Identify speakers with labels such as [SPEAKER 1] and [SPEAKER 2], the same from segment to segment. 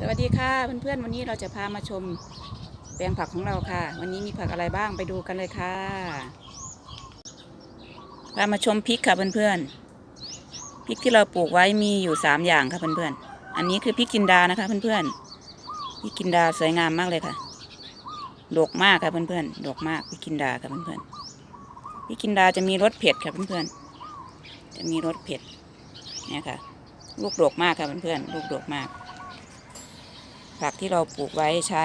[SPEAKER 1] สวัสดีค่ะเพื่อนๆวันนี้เราจะพามาชมแปลงผักของเราค่ะ วันนี้มีผักอะไรบ้างไปดูกันเลยค่ะพามาชมพริกค่ะเพื่อนๆพริกที่เราปลูกไว้มีอยู่สามอย่างค่ะเพื่อนๆอันนี้คือพริกจินดานะคะเพื่อนๆพริกจินดาสวยงามมากเลยค่ะดกมากค่ะเพื่อนๆดกมากพริกจินดาค่ะเพื่อนๆพริกจินดาจะมีรสเผ็ดค่ะเพื่อนๆจะมีรสเผ็ดเนี่ยค่ะ ลูกดกมากค่ะเพื่อนๆลูกดกมาก ผักที่เราปลูกไว้ใช้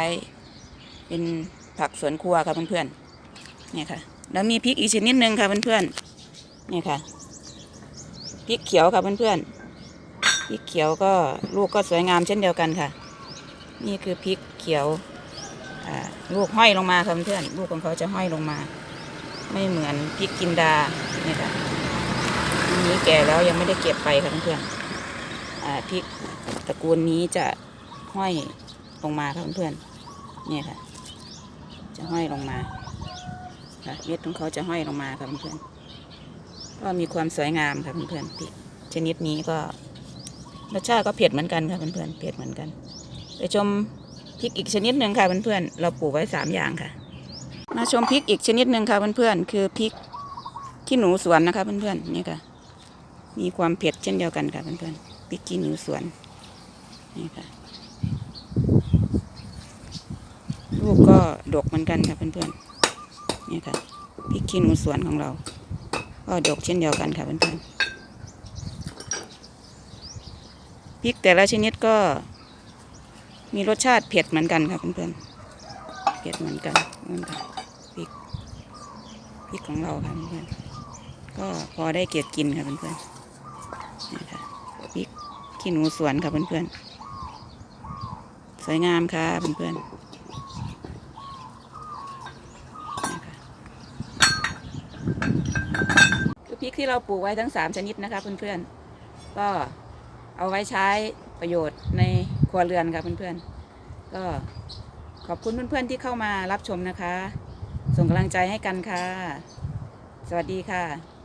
[SPEAKER 1] เป็นผักสวนครัวค่ะเพื่อนๆเนี่ยค่ะแล้วมีพริกอีกชนิดหนึ่งค่ะเพื่อนๆเนี่ยค่ะพริกเขียวค่ะเพื่อนๆพริกเขียวก็ลูกก็สวยงามเช่นเดียวกันค่ะ นี่คือพริกเขียวอ่าลูกห้อยลงมาค่ะเพื่อนๆลูกของเขาจะห้อยลงมา ไม่เหมือนพริกกินดาเนี่ยค่ะนี้แก่แล้วยังไม่ได้เก็บไปค่ะเพื่อนๆอ่าพริกตระกูลนี้จะ ห้อยลงมาค่ะเพื่อนๆเนี่ยค่ะ จะห้อยลงมาค่ะเม็ดของเขาจะห้อยลงมาค่ะเพื่อนๆก็มีความสวยงามค่ะเพื่อนๆพริกชนิดนี้ก็รสชาติก็เผ็ดเหมือนกันค่ะเพื่อนๆเผ็ดเหมือนกันไปชมพริกอีกชนิดหนึ่งค่ะเพื่อนๆเราปลูกไว้สามอย่างค่ะ มาชมพริกอีกชนิดหนึ่งค่ะเพื่อนๆคือพริกขี้หนูสวนนะคะเพื่อนๆนี่ค่ะ มีความเผ็ดเช่นเดียวกันค่ะเพื่อนๆพริกขี้หนูสวนนี่ค่ะ ลูกก็ดกเหมือนกันค่ะเพื่อนๆนี่ค่ะพริกขี้หนูสวนของเรา ก็ดกเช่นเดียวกันค่ะเพื่อนๆพริกแต่ละชนิดก็มีรสชาติเผ็ดเหมือนกันค่ะเพื่อนๆเผ็ดเหมือนกันเหมือนกันพริกพริกของเราค่ะเพื่อนๆก็พอได้เกียรติกินค่ะเพื่อนๆนี่ค่ะพริกขี้หนูสวนค่ะเพื่อนๆสวยงามค่ะเพื่อนๆ นะคะ คือพริกที่เราปลูกไว้ทั้ง 3 ชนิดนะคะเพื่อนๆ ก็เอาไว้ใช้ประโยชน์ในครัวเรือนค่ะเพื่อนๆ ก็ขอบคุณเพื่อนๆที่เข้ามารับชมนะคะ ส่งกำลังใจให้กันค่ะ สวัสดีค่ะ